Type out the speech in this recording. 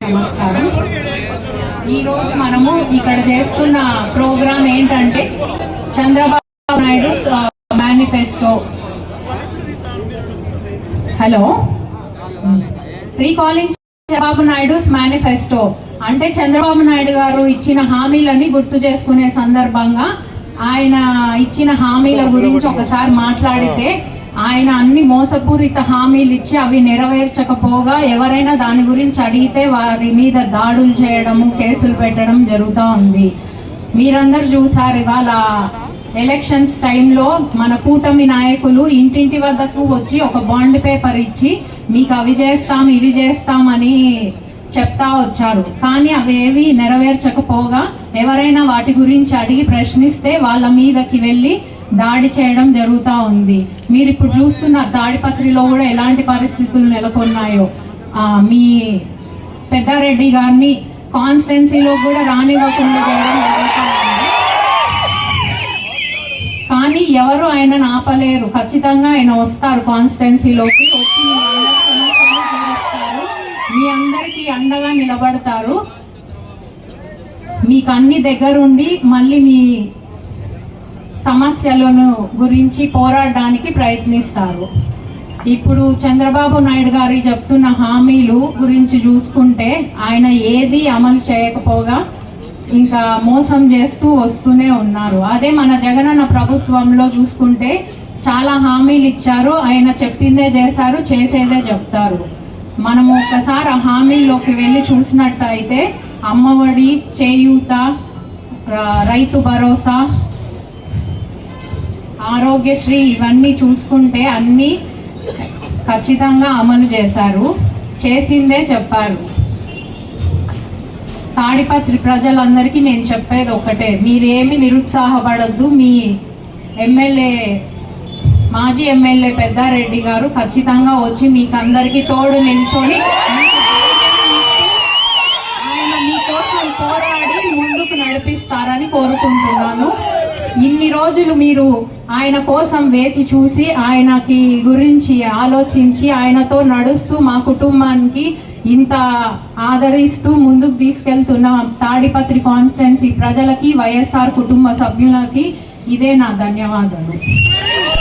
నమస్కారం. ఈ రోజు మనము ఇక్కడ చేస్తున్న ప్రోగ్రాం ఏంటంటే Chandrababu Naidu manifesto. Hello? Recalling Chandrababu Naidu manifesto. అంటే చంద్రబాబు నాయుడు గారు ఇచ్చిన హామీలని గుర్తు చేసుకునే సందర్భంగా ఆయన ఇచ్చిన హామీల గురించి ఒకసారి మాట్లాడితే ఆయన అన్ని మోసపూరిత హామీలు ఇచ్చి అవి నెరవేర్చకపోగా ఎవరైనా దాని గురించి అడిగితే వారి మీద దాడులు చేయడము కేసులు పెట్టడం జరుగుతూ ఉంది. మీరందరూ చూసారు ఇవాళ ఎలక్షన్స్ టైంలో మన కూటమి నాయకులు ఇంటింటి వద్దకు వచ్చి ఒక బాండ్ పేపర్ ఇచ్చి మీకు అవి చేస్తాం ఇవి చేస్తామని చెప్తా వచ్చారు. కానీ అవేవి నెరవేర్చకపోగా ఎవరైనా వాటి గురించి అడిగి ప్రశ్నిస్తే వాళ్ళ మీదకి వెళ్ళి దాడి చేయడం జరుగుతూ ఉంది. మీరు ఇప్పుడు చూస్తున్న దాడిపత్రిలో కూడా ఎలాంటి పరిస్థితులు నెలకొన్నాయో మీ పెద్దారెడ్డి గారిని కాన్స్టెన్సీలో కూడా రానివ్వకుండా చేయడం ఉంది. కానీ ఎవరు ఆయనను ఆపలేరు. ఖచ్చితంగా ఆయన వస్తారు కాన్స్టెన్సీలోకి వచ్చి మీ అందరికీ అండగా నిలబడతారు. మీకు అన్ని దగ్గరుండి మళ్ళీ మీ సమస్యలను గురించి పోరాడడానికి ప్రయత్నిస్తారు. ఇప్పుడు చంద్రబాబు నాయుడు గారి చెప్తున్న హామీలు గురించి చూసుకుంటే ఆయన ఏది అమలు చేయకపోగా ఇంకా మోసం చేస్తూ వస్తూనే ఉన్నారు. అదే మన జగనన్న ప్రభుత్వంలో చూసుకుంటే చాలా హామీలు ఇచ్చారు. ఆయన చెప్పిందే చేశారు చేసేదే చెప్తారు. మనము ఒక్కసారి ఆ హామీల్లోకి వెళ్ళి చూసినట్టయితే అమ్మఒడి చేయూత రైతు భరోసా ఆరోగ్యశ్రీ ఇవన్నీ చూసుకుంటే అన్నీ ఖచ్చితంగా అమలు చేశారు. చేసిందే చెప్పారు. తాడిపత్రి ప్రజలందరికీ నేను చెప్పేది ఒకటే మీరేమి నిరుత్సాహపడద్దు. మీ ఎమ్మెల్యే మాజీ ఎమ్మెల్యే పెద్దారెడ్డి గారు ఖచ్చితంగా వచ్చి మీకు అందరికీ తోడు నిల్చొని ఆయన మీకోసం పోరాడి ముందుకు నడిపిస్తారని కోరుకుంటున్నాను. ఇన్ని రోజులు మీరు ఆయన కోసం వేచి చూసి ఆయనకి గురించి ఆలోచించి ఆయనతో నడుస్తూ మా కుటుంబానికి ఇంత ఆదరిస్తూ ముందుకు తీసుకెళ్తున్న. తాడిపత్రి కాన్స్టెన్సీ ప్రజలకి వైఎస్ఆర్ కుటుంబ సభ్యులకి ఇదే నా ధన్యవాదాలు.